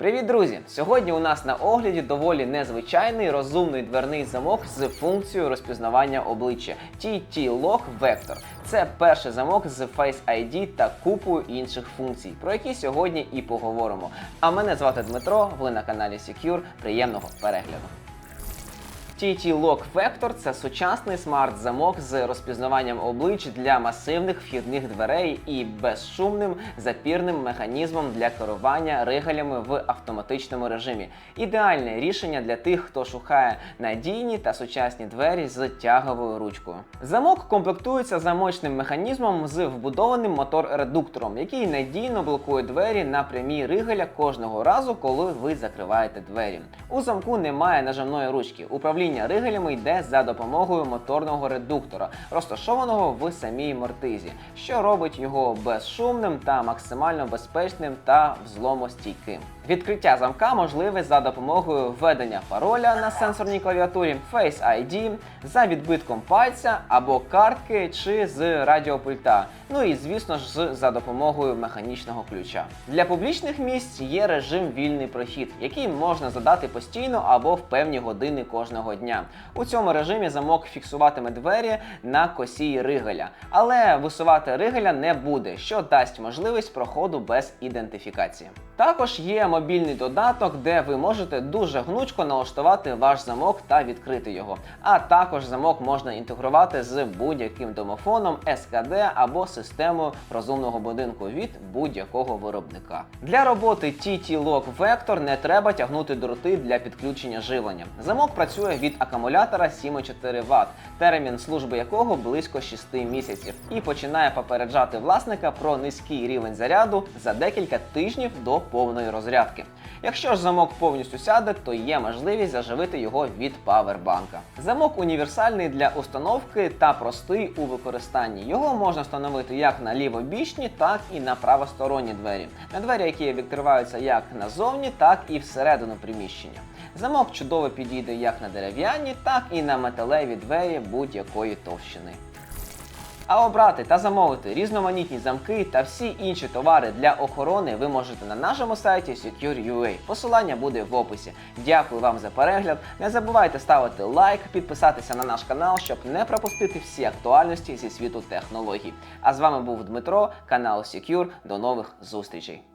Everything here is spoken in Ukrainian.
Привіт, друзі! Сьогодні у нас на огляді доволі незвичайний розумний дверний замок з функцією розпізнавання обличчя TT Lock Vector. Це перший замок з Face ID та купою інших функцій, про які сьогодні і поговоримо. А мене звати Дмитро, ви на каналі Secure. Приємного перегляду. TT Lock Vector – це сучасний смарт-замок з розпізнаванням облич для масивних вхідних дверей і безшумним запірним механізмом для керування ригалями в автоматичному режимі. Ідеальне рішення для тих, хто шукає надійні та сучасні двері з тяговою ручкою. Замок комплектується замочним механізмом з вбудованим мотор-редуктором, який надійно блокує двері на прямій ригаля кожного разу, коли ви закриваєте двері. У замку немає нажимної ручки. Управління ригалями йде за допомогою моторного редуктора, розташованого в самій мортизі, що робить його безшумним та максимально безпечним та взломостійким. Відкриття замка можливе за допомогою введення пароля на сенсорній клавіатурі Face ID, за відбитком пальця або картки чи з радіопульта. Ну і звісно ж за допомогою механічного ключа. Для публічних місць є режим вільний прохід, який можна задати постійно або в певні години кожного дня. У цьому режимі замок фіксуватиме двері на косі ригаля, але висувати ригаля не буде, що дасть можливість проходу без ідентифікації. Також є мобільний додаток, де ви можете дуже гнучко налаштувати ваш замок та відкрити його. А також замок можна інтегрувати з будь-яким домофоном, СКД або системою розумного будинку від будь-якого виробника. Для роботи TT Lock Vector не треба тягнути дроти для підключення живлення. Замок працює від акумулятора 7,4 Вт, термін служби якого близько 6 місяців, і починає попереджати власника про низький рівень заряду за декілька тижнів до повної розрядки. Якщо ж замок повністю сяде, то є можливість заживити його від павербанка. Замок універсальний для установки та простий у використанні. Його можна встановити як на лівобічні, так і на правосторонні двері. На двері, які відкриваються як назовні, так і всередину приміщення. Замок чудово підійде як на дерев'яні, так і на металеві двері будь-якої товщини. А обрати та замовити різноманітні замки та всі інші товари для охорони ви можете на нашому сайті Secure.ua. Посилання буде в описі. Дякую вам за перегляд. Не забувайте ставити лайк, підписатися на наш канал, щоб не пропустити всі актуальності зі світу технологій. А з вами був Дмитро, канал Secure. До нових зустрічей.